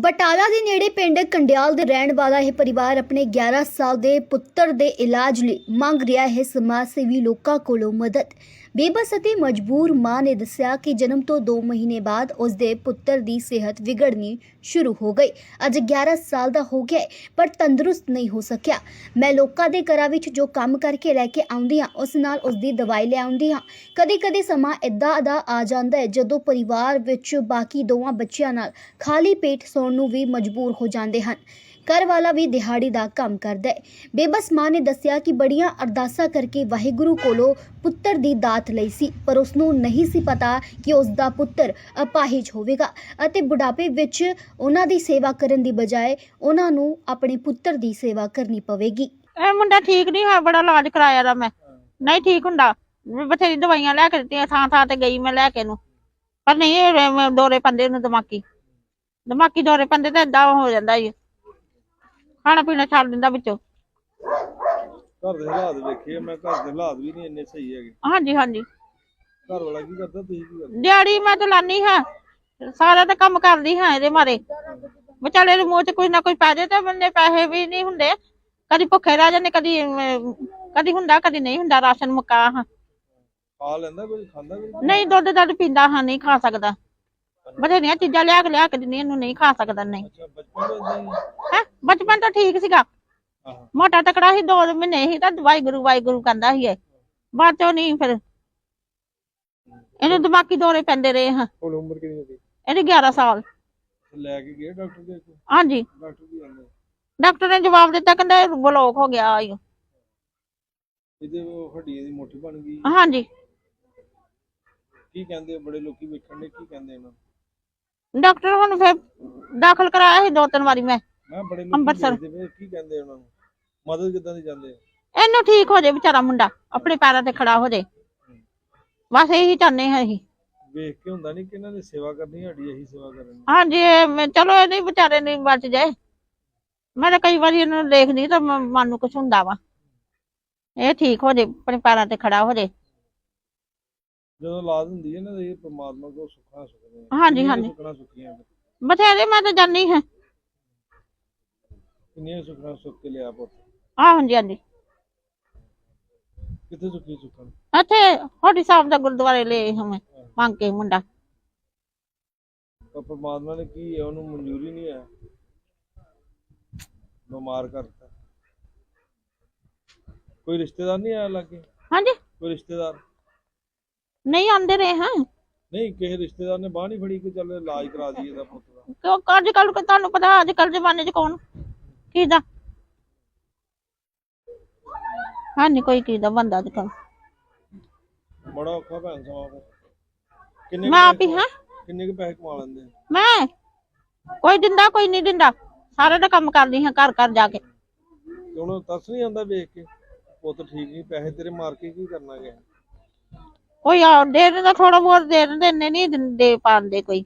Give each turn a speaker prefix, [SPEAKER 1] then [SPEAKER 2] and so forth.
[SPEAKER 1] ਬਟਾਲਾ ਦੇ ਨੇੜੇ ਪਿੰਡ ਕੰਡਿਆਲ ਦੇ ਰਹਿਣ ਵਾਲਾ ਇਹ ਪਰਿਵਾਰ ਆਪਣੇ 11 ਸਾਲ ਦੇ ਪੁੱਤਰ ਦੇ ਇਲਾਜ ਲਈ ਮੰਗ ਰਿਹਾ ਹੈ। ਸਮਾਜ ਸੇਵੀ ਲੋਕਾਂ ਕੋਲੋਂ ਮਦਦ। ਬੇਬਸ ਅਤੇ ਮਜਬੂਰ ਮਾਂ ਨੇ ਦੱਸਿਆ ਕਿ ਜਨਮ ਤੋਂ 2 ਮਹੀਨੇ ਬਾਅਦ ਉਸ ਦੇ ਪੁੱਤਰ ਦੀ ਸਿਹਤ ਵਿਗੜਨੀ ਸ਼ੁਰੂ ਹੋ ਗਈ। ਅੱਜ 11 ਸਾਲ ਦਾ ਹੋ ਗਿਆ ਪਰ ਤੰਦਰੁਸਤ ਨਹੀਂ ਹੋ ਸਕਿਆ। ਮੈਂ ਲੋਕਾਂ ਦੇ ਘਰਾਂ ਵਿੱਚ ਜੋ ਕੰਮ ਕਰਕੇ ਲੈ ਕੇ ਆਉਂਦੀ ਹਾਂ, ਉਸ ਨਾਲ ਉਸ ਦੀ ਦਵਾਈ ਲੈ ਆਉਂਦੀ ਹਾਂ। ਕਦੇ ਕਦੇ ਸਮਾਂ ਇਦਾਂ ਦਾ ਆ ਜਾਂਦਾ ਹੈ, ਜਦੋਂ ਪਰਿਵਾਰ ਵਿੱਚ ਬਾਕੀ ਦੋਵਾਂ ਬੱਚਿਆਂ ਨਾਲ ਖਾਲੀ ਪੇਟ ਸੌਣ ਨੂੰ ਵੀ ਮਜਬੂਰ ਹੋ ਜਾਂਦੇ ਹਨ। ਘਰ ਵਾਲਾ ਵੀ ਦਿਹਾੜੀ ਦਾ ਕੰਮ ਕਰਦਾ ਹੈ। ਬੇਬਸ ਮਾਂ ਨੇ ਦੱਸਿਆ ਕਿ ਬੜੀਆਂ ਅਰਦਾਸਾਂ ਕਰਕੇ ਵਾਹਿਗੁਰੂ ਕੋਲੋਂ ਪੁੱਤਰ ਦੀ ਦਾਤ ਲਈ ਸੀ, ਪਰ ਉਸ ਨੂੰ ਨਹੀਂ ਸੀ ਪਤਾ ਕਿ ਉਸ ਦਾ ਪੁੱਤਰ ਅਪਾਹਿਜ ਹੋਵੇਗਾ ਅਤੇ ਬੁਢਾਪੇ ਵਿੱਚ ਉਹਨਾਂ ਦੀ ਸੇਵਾ ਕਰਨ ਦੀ ਬਜਾਏ ਉਹਨਾਂ ਨੂੰ ਆਪਣੇ ਪੁੱਤਰ ਦੀ ਸੇਵਾ ਕਰਨੀ ਪਵੇਗੀ।
[SPEAKER 2] ਇਹ ਮੁੰਡਾ ਠੀਕ ਨਹੀਂ ਹੋਇਆ, ਬੜਾ ਇਲਾਜ ਕਰਾਇਆ ਦਾ ਮੈਂ। ਨਹੀਂ ਠੀਕ ਹੁੰਦਾ ਮੈਂ ਬਥੇਰੀ ਦਵਾਈਆਂ ਲੈ ਕੇ ਦਿੱਤੀਆਂ, ਥਾਂ ਥਾਂ ਤੇ ਗਈ ਮੈਂ ਲੈ ਕੇ ਨੂੰ ਪਰ ਨਹੀਂ, ਇਹ ਮੈਂ ਦੌਰੇ ਪੰਦੇ ਨੂੰ ਦਿਮਾਗੀ। ਦਿਮਾਗੀ ਦੌਰੇ ਪੰਦੇ ਤੇ ਏਦਾਂ ਹੋ ਜਾਂਦਾ ਜੀ ਖਾਣਾ ਪੀਣਾ ਛੱਡ ਦਿੰਦਾ ਵਿੱਚੋਂ।
[SPEAKER 3] ਘਰ ਦੇ ਹਾਲਾਤ ਵੇਖੇ ਮੈਂ ਘਰ ਦੇ ਹਾਲਾਤ ਵੀ ਨਹੀਂ ਇੰਨੇ ਸਹੀ ਹੈਗੇ।
[SPEAKER 2] ਹਾਂਜੀ ਹਾਂਜੀ।
[SPEAKER 3] ਘਰ ਵਾਲਾ ਕੀ ਕਰਦਾ ਤੁਸੀਂ ਕੀ ਕਰਦੇ?
[SPEAKER 2] ਦਿਹਾੜੀ ਮੈਂ ਤਾਂ ਲਾਨੀ ਹਾਂ ਸਾਰਾ ਤਾਂ ਕੰਮ ਕਰਦੀ ਹਾਂ ਇਹਦੇ ਮਾਰੇ। ਵਿਚਾਲੇ ਦੇ ਮੂੰਹ 'ਚ ਕੁਝ ਨਾ ਕੁਝ ਪੈ ਜਾਏ ਤੇ ਬੰਦੇ ਪੈਸੇ ਵੀ ਨਹੀਂ ਹੁੰਦੇ। ਕਦੀ ਭੁੱਖੇ ਰਹਿ ਜਾਂਦੇ ਕਦੀ ਅਮ, ਕਦੀ ਹੁੰਦਾ ਕਦੀ ਨਹੀਂ ਹੁੰਦਾ ਰਾਸ਼ਨ ਮੁਕਾ ਹਾਂ।
[SPEAKER 3] ਖਾ ਲੈਂਦਾ ਕੋਈ ਖਾਂਦਾ ਕੋਈ?
[SPEAKER 2] ਨਹੀਂ ਦੁੱਧ ਦੱਧ ਪੀਂਦਾ ਹਾਂ ਨਹੀਂ ਖਾ ਸਕਦਾ। ਬਥੇਰੀਆਂ ਚੀਜ਼ਾਂ ਲਿਆ ਕੇ ਲਿਆ ਕੇ ਦਿੰਦੀ ਇਹਨੂੰ ਨਹੀਂ ਖਾ ਸਕਦਾ ਨਹੀਂ।
[SPEAKER 3] ਅੱਛਾ ਬਚਪਨ ਤੋਂ ਹੀ
[SPEAKER 2] ਹੈ। ਬਚਪਨ ਤਾਂ ਠੀਕ ਸੀਗਾ। ਮੋਟਾ ਤਕੜਾ ਸੀ ਦੋ ਮਹੀਨੇ ਸੀ ਤਾਂ ਦਵਾਈ ਗੁਰੂ ਵਾਈ ਗੁਰੂ ਕਹਿੰਦਾ ਸੀ ਇਹ। ਬਾਅਦ ਚੋਂ ਨਹੀਂ ਫਿਰ। ਇਹਨੂੰ ਦਿਮਾਗੀ ਦੌਰੇ ਪੈਂਦੇ ਰਹੇ ਹਾਂ।
[SPEAKER 3] ਹੁਣ ਉਮਰ ਕਿੰਨੀ ਹੋ ਗਈ
[SPEAKER 2] ਇਹਦੀ 11 ਸਾਲ।
[SPEAKER 3] ਲੈ ਕੇ ਗਏ ਡਾਕਟਰ ਦੇ ਕੋਲ
[SPEAKER 2] ਹਾਂਜੀ।
[SPEAKER 3] ਡਾਕਟਰ ਕੀ ਕਹਿੰਦੇ
[SPEAKER 2] ਡਾਕਟਰ ਨੇ ਜਵਾਬ ਦਿੱਤਾ ਕਹਿੰਦਾ ਬਲੋਕ ਹੋ ਗਿਆ ਈ।
[SPEAKER 3] ਇਹਦੇ ਉਹ ਹੱਡੀਆਂ ਦੀ ਮੋਟੀ ਬਣ ਗਈ।
[SPEAKER 2] ਹਾਂਜੀ।
[SPEAKER 3] ਕੀ ਕਹਿੰਦੇ? ਬੜੇ ਲੋਕੀ ਵੇਖਣ ਦੇ ਕੀ ਕਹਿੰਦੇ ਇਹਨਾਂ ਨੂੰ?
[SPEAKER 2] ਡਾਕਟਰ ਹੁਣ ਫਿਰ ਦਾਖਲ ਕਰਾਇਆ ਸੀ ਦੋ ਤਿੰਨ ਵਾਰੀ ਮੈਂ।
[SPEAKER 3] ਮੈਂ ਬੜੇ ਲੋਕੀ
[SPEAKER 2] ਅੰਮ੍ਰਿਤਸਰ।
[SPEAKER 3] ਦੇਖਦੇ ਪਏ ਕੀ ਕਹਿੰਦੇ ਉਹਨਾਂ ਨੂੰ? ਮਦਦ ਕਿੱਦਾਂ ਦੀ ਜਾਂਦੇ
[SPEAKER 2] ਇਹਨੂੰ ਠੀਕ ਹੋ ਜਾਏ ਵਿਚਾਰਾ ਮੁੰਡਾ ਆਪਣੇ ਪੈਰਾਂ ਤੇ ਖੜਾ ਹੋ ਜਾਏ ਬਸ ਇਹੀ ਚਾਹੁੰਦੇ ਹਾਂ ਅਸੀਂ।
[SPEAKER 3] ਵੇਖ ਕੇ ਹੁੰਦਾ ਨਹੀਂ ਕਿ ਇਹਨਾਂ ਨੇ ਸੇਵਾ ਕਰਨੀ ਸਾਡੀ ਇਹੀ ਸੇਵਾ ਕਰਨੀ।
[SPEAKER 2] ਹਾਂਜੀ ਇਹ ਮੈਂ- ਚਲੋ ਇਹ ਨਹੀਂ ਵਿਚਾਰੇ ਨਹੀਂ ਬਚ ਜਾਏ। ਮੈਂ ਤਾਂ ਕਈ ਵਾਰੀ ਇਹਨੂੰ ਦੇਖਦੀ ਤਾਂ ਮ- ਮਨ ਨੂੰ ਕੁਛ ਹੁੰਦਾ ਵਾ। ਇਹ ਠੀਕ ਹੋ ਜੇ ਆਪਣੇ ਪੈਰਾਂ ਤੇ ਖੜਾ ਹੋ ਜੇ।
[SPEAKER 3] ਜਦੋਂ ਔਲਾਦ ਹੁੰਦੀ ਹੈ ਨਾ ਇਹ ਪ੍ਰਮਾਤਮਾ ਕੋਲ ਸੁੱਖਾਂ ਸੁਖਦੇ ਆ।
[SPEAKER 2] ਹਾਂਜੀ,
[SPEAKER 3] ਕਿੰਨੀਆਂ
[SPEAKER 2] ਹਾਂਜੀ।
[SPEAKER 3] ਸੁੱਖਣਾ ਸੁੱਖੀਆਂ ਫਿਰ?
[SPEAKER 2] ਬਥੇਰੇ ਮੈਂ ਤਾਂ ਜਾਣੀ ਹਾਂ।
[SPEAKER 3] ਕਿੰਨੀਆਂ ਸੁੱਖਣਾ ਸੁੱਖ ਕੇ ਲਿਆ ਪੁੱਤ?
[SPEAKER 2] ਆਹ ਹਾਂਜੀ ਹਾਂਜੀ।
[SPEAKER 3] ਕਿੱਥੇ ਸੁੱਖੀ? ਸੁੱਖਣ
[SPEAKER 2] ਇੱਥੇ ਹੋਡੀ ਸਾਹਿਬ ਦਾ ਗੁਰਦੁਆਰੇ ਲੈ ਹਮੇ ਮੰਗ ਕੇ ਮੁੰਡਾ।
[SPEAKER 3] ਪਰ ਪ੍ਰਮਾਤਮਾ ਨੇ ਕੀ ਹੈ ਉਹਨੂੰ ਮਨਜ਼ੂਰੀ ਨਹੀਂ ਹੈ? ਬਿਮਾਰ ਕਰਤਾ। ਕੋਈ ਰਿਸ਼ਤੇਦਾਰ ਨਹੀਂ ਆਇਆ ਲੱਗੇ?
[SPEAKER 2] ਹਾਂਜੀ।
[SPEAKER 3] ਕੋਈ ਰਿਸ਼ਤੇਦਾਰ?
[SPEAKER 2] ਨਹੀਂ ਆਂਦੇ ਰਹੇ ਹਾਂ।
[SPEAKER 3] ਨਹੀਂ ਕਿਸੇ ਰਿਸ਼ਤੇਦਾਰ ਨੇ ਬਾਹ ਨਹੀਂ ਫੜੀ ਕਿ ਚੱਲ ਇਲਾਜ ਕਰਾ ਦਈਏ ਦਾ ਪੁੱਤ ਦਾ।
[SPEAKER 2] ਕਿਉਂ ਅੱਜ ਕੱਲ ਤੁਹਾਨੂੰ ਪਤਾ ਅੱਜ ਕੱਲ ਜ਼ਮਾਨੇ 'ਚ ਕੌਣ ਕਿਹਦਾ ਹਾਂ ਨਹੀਂ ਕੋਈ ਕਿਹਦਾ ਬੰਦਾ ਕੱਲ
[SPEAKER 3] ਬੜਾ ਔਖਾ ਭੈਣ ਫਿਰ। ਕਿੰਨੇ
[SPEAKER 2] ਮੈਂ ਆਪ ਹੀ
[SPEAKER 3] ਕਿੰਨੇ ਕੁ ਪੈਸੇ ਕਮਾ ਲੈਂਦੇ ਆ?
[SPEAKER 2] ਮੈਂ? ਕੋਈ ਦਿੰਦਾ ਕੋਈ ਨਹੀਂ ਦਿੰਦਾ। ਸਾਰੇ ਦਾ ਕੰਮ ਕਰਦੀ ਹਾਂ ਘਰ ਘਰ ਜਾ ਕੇ।
[SPEAKER 3] ਤੇ ਉਹਨੂੰ ਤਰਸ ਨਹੀਂ ਆਉਂਦਾ ਵੇਖ ਕੇ? ਪੁੱਤ ਠੀਕ ਨਹੀਂ ਪੈਸੇ ਤੇਰੇ ਮਾਰ ਕੇ ਕੀ ਕਰਨਾ ਗਿਆ
[SPEAKER 2] ਕੋਈ ਆ ਦੇ ਦਿੰਦਾ ਥੋੜਾ ਬਹੁਤ ਦੇ ਦਿੰਦੇ ਇੰਨੇ ਨਹੀਂ ਦਿੰਦੇ ਪਾਉਂਦੇ ਕੋਈ।